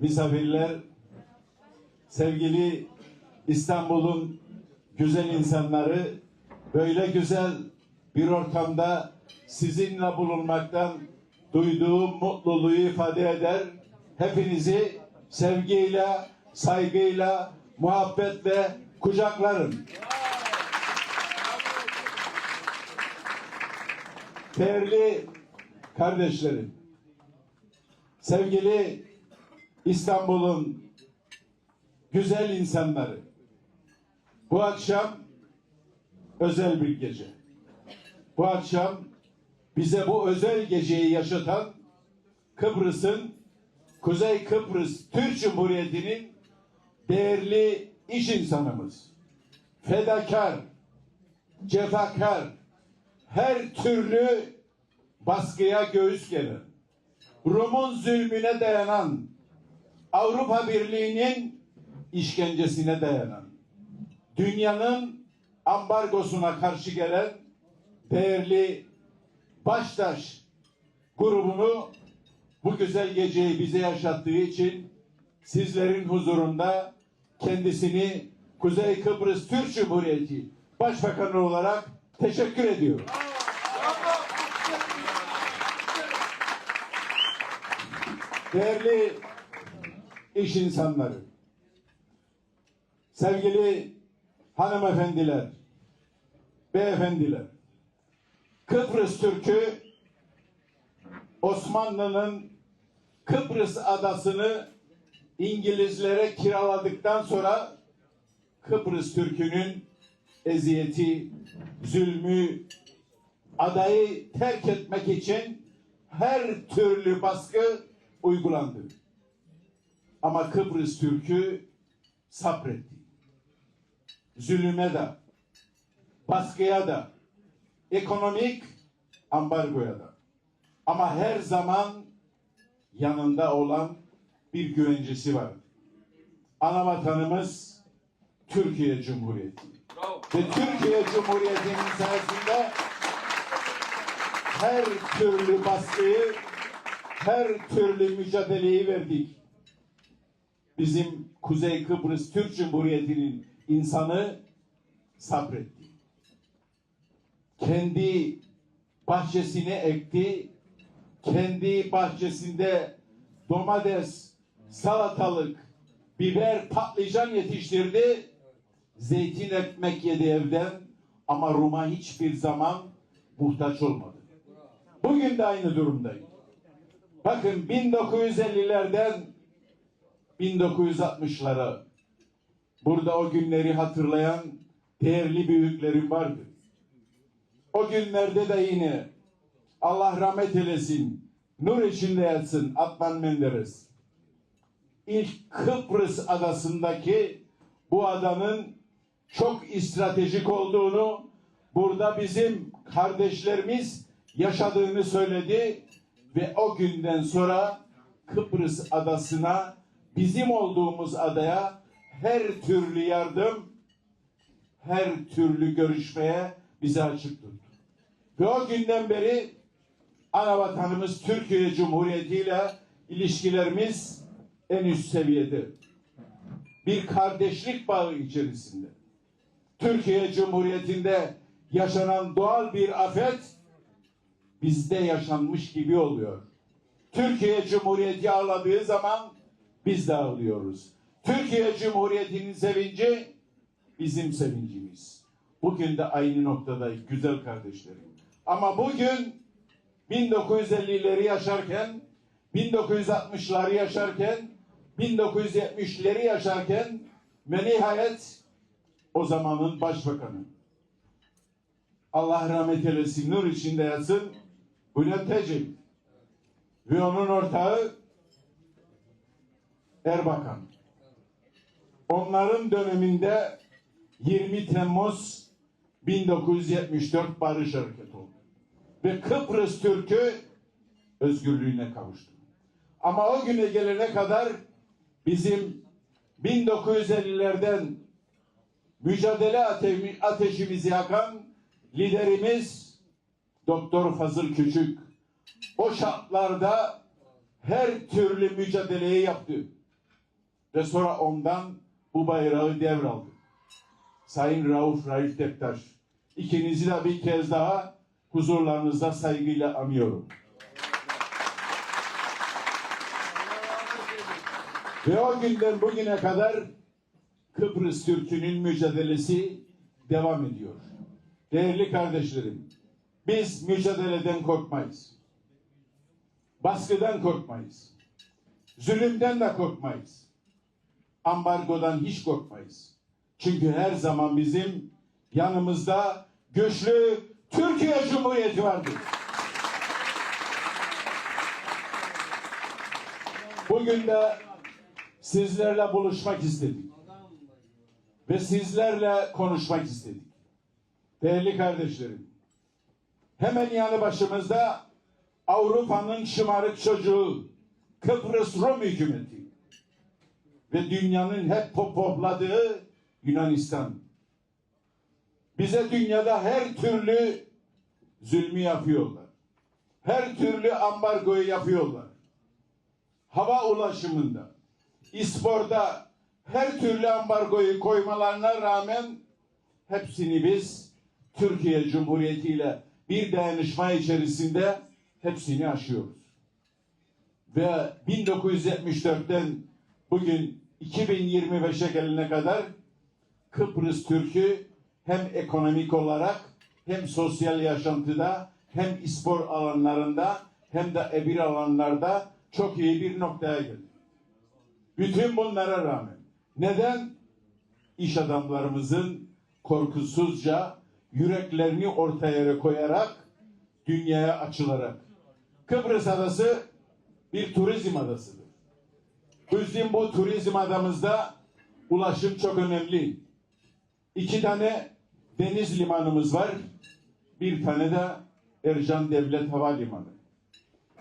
misafirler, sevgili İstanbul'un güzel insanları böyle güzel bir ortamda sizinle bulunmaktan duyduğum mutluluğu ifade eder. Hepinizi sevgiyle, saygıyla, muhabbetle kucaklarım. Değerli kardeşlerim, sevgili İstanbul'un güzel insanları, bu akşam özel bir gece. Bu akşam bize bu özel geceyi yaşatan Kıbrıs'ın Kuzey Kıbrıs Türk Cumhuriyeti'nin değerli iş insanımız, fedakar, cefakar, her türlü baskıya göğüs geren, Rum'un zulmüne dayanan, Avrupa Birliği'nin işkencesine dayanan, dünyanın ambargosuna karşı gelen değerli Baştaş grubunu bu güzel geceyi bize yaşattığı için sizlerin huzurunda kendisini Kuzey Kıbrıs Türk Cumhuriyeti Başbakanı olarak teşekkür ediyorum. Değerli iş insanları, sevgili hanımefendiler, beyefendiler, Kıbrıs Türk'ü Osmanlı'nın Kıbrıs adasını İngilizlere kiraladıktan sonra Kıbrıs Türk'ünün eziyeti, zulmü, adayı terk etmek için her türlü baskı uygulandı. Ama Kıbrıs Türk'ü sabretti. Zulüme de, baskıya da, ekonomik ambargoya da. Ama her zaman yanında olan bir güvencesi var. Ana vatanımız Türkiye Cumhuriyeti. Ve Türkiye Cumhuriyeti'nin sayesinde her türlü baskıyı, her türlü mücadeleyi verdik. Bizim Kuzey Kıbrıs Türk Cumhuriyeti'nin insanı sabretti. Kendi bahçesine ekti, kendi bahçesinde domates, salatalık, biber, patlıcan yetiştirdi. Zeytin ekmek yedi evden ama Rum'a hiçbir zaman muhtaç olmadı. Bugün de aynı durumdayım. Bakın 1950'lerden 1960'lara burada o günleri hatırlayan değerli büyüklerim vardı. O günlerde de yine Allah rahmet eylesin, nur içinde yatsın Adnan Menderes. İlk Kıbrıs adasındaki bu adanın çok stratejik olduğunu, burada bizim kardeşlerimiz yaşadığını söyledi ve o günden sonra Kıbrıs adasına bizim olduğumuz adaya her türlü yardım, her türlü görüşmeye bize açık tuttu. Ve o günden beri ana vatanımız Türkiye Cumhuriyeti ile ilişkilerimiz en üst seviyede. Bir kardeşlik bağı içerisinde. Türkiye Cumhuriyeti'nde yaşanan doğal bir afet bizde yaşanmış gibi oluyor. Türkiye Cumhuriyeti ağladığı zaman biz de ağlıyoruz. Türkiye Cumhuriyeti'nin sevinci bizim sevincimiz. Bugün de aynı noktada güzel kardeşlerim. Ama bugün 1950'leri yaşarken, 1960'ları yaşarken, 1970'leri yaşarken ve nihayet o zamanın başbakanı. Allah rahmet eylesin, nur içinde yatsın. Bülent Ecevit ve onun ortağı Erbakan. Onların döneminde 20 Temmuz 1974 Barış Hareketi oldu. Ve Kıbrıs Türk'ü özgürlüğüne kavuştu. Ama o güne gelene kadar bizim 1950'lerden mücadele ate- ateşimizi yakan liderimiz Doktor Fazıl Küçük o şartlarda her türlü mücadeleyi yaptı. Ve sonra ondan bu bayrağı devraldı. Sayın Rauf Raif Dektaş, ikinizi de bir kez daha huzurlarınızda saygıyla anıyorum. Ve o günden bugüne kadar Kıbrıs Türk'ünün mücadelesi devam ediyor. Değerli kardeşlerim, biz mücadeleden korkmayız. Baskıdan korkmayız. Zulümden de korkmayız. Ambargodan hiç korkmayız. Çünkü her zaman bizim yanımızda güçlü Türkiye Cumhuriyeti vardır. Bugün de sizlerle buluşmak istedik. Ve sizlerle konuşmak istedik. Değerli kardeşlerim, hemen yanı başımızda Avrupa'nın şımarık çocuğu Kıbrıs Rum hükümeti ve dünyanın hep popohladığı Yunanistan. Bize dünyada her türlü zulmü yapıyorlar. Her türlü ambargoyu yapıyorlar. Hava ulaşımında, İspor'da her türlü ambargoyu koymalarına rağmen hepsini biz Türkiye Cumhuriyeti ile bir dayanışma içerisinde hepsini aşıyoruz. Ve 1974'ten bugün 2025'e gelene kadar Kıbrıs Türk'ü hem ekonomik olarak hem sosyal yaşantıda hem spor alanlarında hem de ebir alanlarda çok iyi bir noktaya geldi. Bütün bunlara rağmen neden iş adamlarımızın korkusuzca yüreklerini ortaya koyarak dünyaya açılarak Kıbrıs adası bir turizm adasıdır. Bizim bu turizm adamızda ulaşım çok önemli. İki tane deniz limanımız var. Bir tane de Ercan Devlet Havalimanı.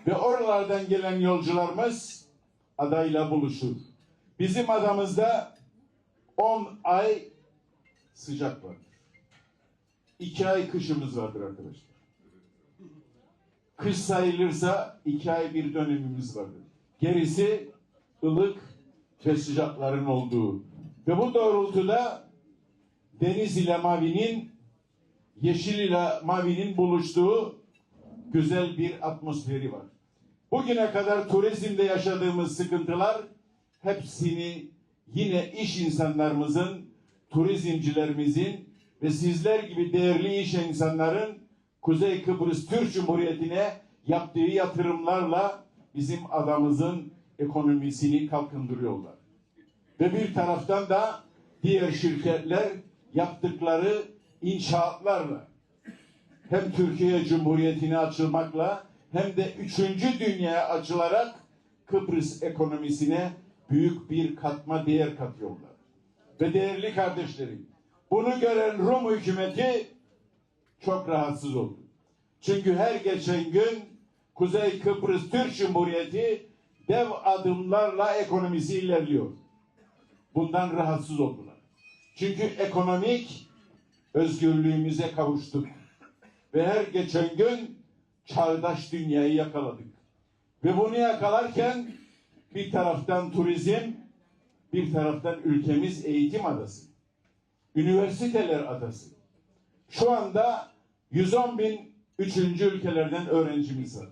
Ve oralardan gelen yolcularımız adayla buluşur. Bizim adamızda 10 ay sıcak vardır. 2 ay kışımız vardır arkadaşlar. Kış sayılırsa 2 ay bir dönemimiz vardır. Gerisi ılık ve olduğu. Ve bu doğrultuda deniz ile mavinin, yeşil ile mavinin buluştuğu güzel bir atmosferi var. Bugüne kadar turizmde yaşadığımız sıkıntılar hepsini yine iş insanlarımızın, turizmcilerimizin ve sizler gibi değerli iş insanların Kuzey Kıbrıs Türk Cumhuriyeti'ne yaptığı yatırımlarla bizim adamızın ekonomisini kalkındırıyorlar. Ve bir taraftan da diğer şirketler yaptıkları inşaatlarla hem Türkiye Cumhuriyeti'ne açılmakla hem de üçüncü dünyaya açılarak Kıbrıs ekonomisine büyük bir katma değer katıyorlar. Ve değerli kardeşlerim, bunu gören Rum hükümeti çok rahatsız oldu. Çünkü her geçen gün Kuzey Kıbrıs Türk Cumhuriyeti dev adımlarla ekonomisi ilerliyor. Bundan rahatsız oldular. Çünkü ekonomik özgürlüğümüze kavuştuk. Ve her geçen gün çağdaş dünyayı yakaladık. Ve bunu yakalarken bir taraftan turizm, bir taraftan ülkemiz eğitim adası. Üniversiteler adası. Şu anda 110 bin üçüncü ülkelerden öğrencimiz var.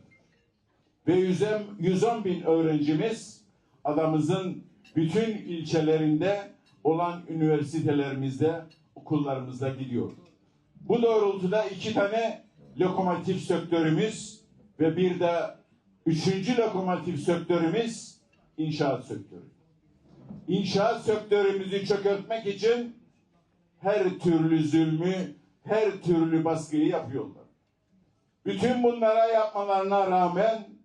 Ve 110 110 bin öğrencimiz adamızın bütün ilçelerinde olan üniversitelerimizde, okullarımızda gidiyor. Bu doğrultuda iki tane lokomotif sektörümüz ve bir de üçüncü lokomotif sektörümüz inşaat sektörü. İnşaat sektörümüzü çökertmek için her türlü zulmü, her türlü baskıyı yapıyorlar. Bütün bunlara yapmalarına rağmen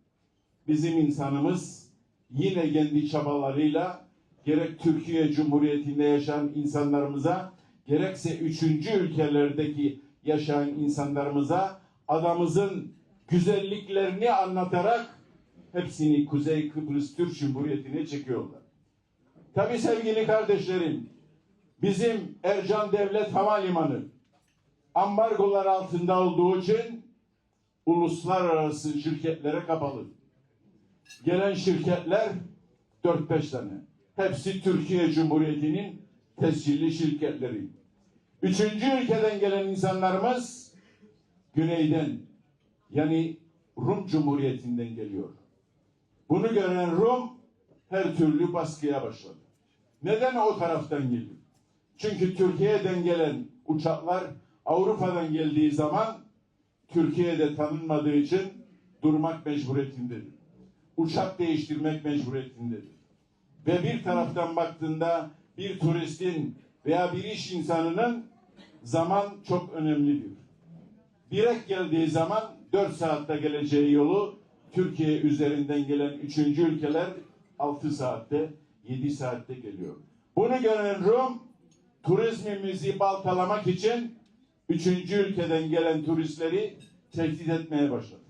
bizim insanımız yine kendi çabalarıyla gerek Türkiye Cumhuriyeti'nde yaşayan insanlarımıza gerekse üçüncü ülkelerdeki yaşayan insanlarımıza adamızın güzelliklerini anlatarak hepsini Kuzey Kıbrıs Türk Cumhuriyeti'ne çekiyorlar. Tabi sevgili kardeşlerim, bizim Ercan Devlet Havalimanı ambargolar altında olduğu için uluslararası şirketlere kapalı. Gelen şirketler 4-5 tane. hepsi Türkiye Cumhuriyeti'nin tescilli şirketleri. Üçüncü ülkeden gelen insanlarımız güneyden yani Rum Cumhuriyeti'nden geliyor. Bunu gören Rum her türlü baskıya başladı. Neden o taraftan geliyor? Çünkü Türkiye'den gelen uçaklar Avrupa'dan geldiği zaman Türkiye'de tanınmadığı için durmak mecburiyetindedir. Uçak değiştirmek mecburiyetindedir. Ve bir taraftan baktığında bir turistin veya bir iş insanının zaman çok önemlidir. Direkt geldiği zaman 4 saatte geleceği yolu Türkiye üzerinden gelen üçüncü ülkeler 6 saatte, 7 saatte geliyor. Bunu gören Rum turizmimizi baltalamak için üçüncü ülkeden gelen turistleri tehdit etmeye başladı.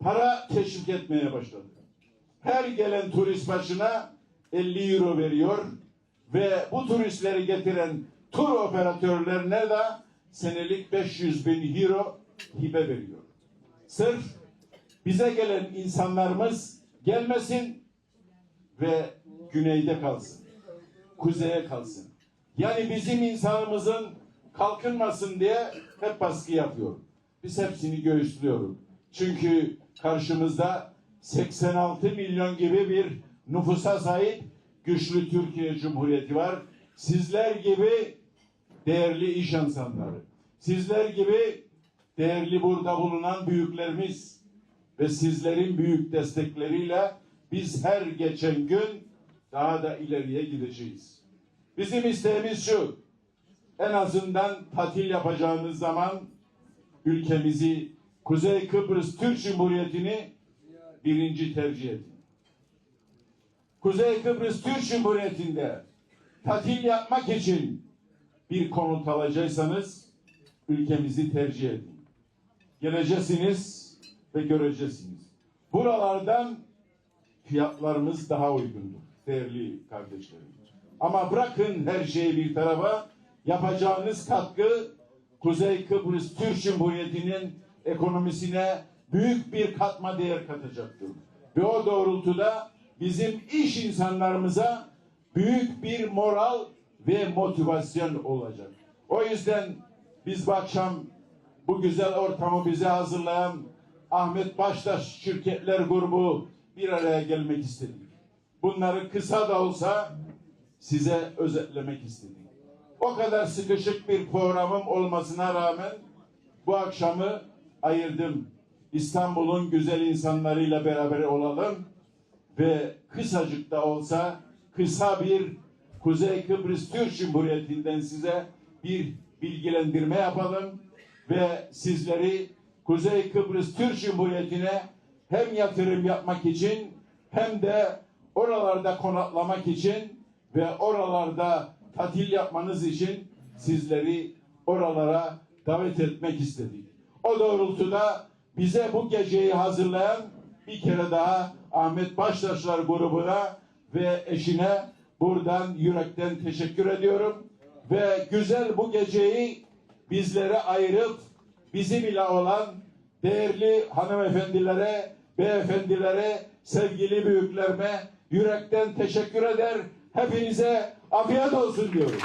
Para teşvik etmeye başladı. Her gelen turist başına 50 euro veriyor ve bu turistleri getiren tur operatörlerine de senelik 500 bin euro hibe veriyor. Sırf bize gelen insanlarımız gelmesin ve güneyde kalsın. Kuzeye kalsın. Yani bizim insanımızın kalkınmasın diye hep baskı yapıyor. Biz hepsini göğüslüyoruz. Çünkü karşımızda 86 milyon gibi bir nüfusa sahip güçlü Türkiye Cumhuriyeti var. Sizler gibi değerli iş insanları, sizler gibi değerli burada bulunan büyüklerimiz ve sizlerin büyük destekleriyle biz her geçen gün daha da ileriye gideceğiz. Bizim isteğimiz şu, en azından tatil yapacağınız zaman ülkemizi Kuzey Kıbrıs Türk Cumhuriyeti'ni birinci tercih edin. Kuzey Kıbrıs Türk Cumhuriyeti'nde tatil yapmak için bir konut alacaksanız ülkemizi tercih edin. Geleceksiniz ve göreceksiniz. Buralardan fiyatlarımız daha uygundur değerli kardeşlerim. Ama bırakın her şeyi bir tarafa yapacağınız katkı Kuzey Kıbrıs Türk Cumhuriyeti'nin ekonomisine büyük bir katma değer katacaktır. Ve o doğrultuda bizim iş insanlarımıza büyük bir moral ve motivasyon olacak. O yüzden biz bu akşam bu güzel ortamı bize hazırlayan Ahmet Baştaş Şirketler Grubu bir araya gelmek istedik. Bunları kısa da olsa size özetlemek istedik. O kadar sıkışık bir programım olmasına rağmen bu akşamı ayırdım. İstanbul'un güzel insanlarıyla beraber olalım ve kısacık da olsa kısa bir Kuzey Kıbrıs Türk Cumhuriyeti'nden size bir bilgilendirme yapalım ve sizleri Kuzey Kıbrıs Türk Cumhuriyeti'ne hem yatırım yapmak için hem de oralarda konaklamak için ve oralarda tatil yapmanız için sizleri oralara davet etmek istedik. O doğrultuda bize bu geceyi hazırlayan bir kere daha Ahmet Baştaşlar grubuna ve eşine buradan yürekten teşekkür ediyorum. Ve güzel bu geceyi bizlere ayırıp bizim ile olan değerli hanımefendilere, beyefendilere, sevgili büyüklerime yürekten teşekkür eder. Hepinize afiyet olsun diyorum.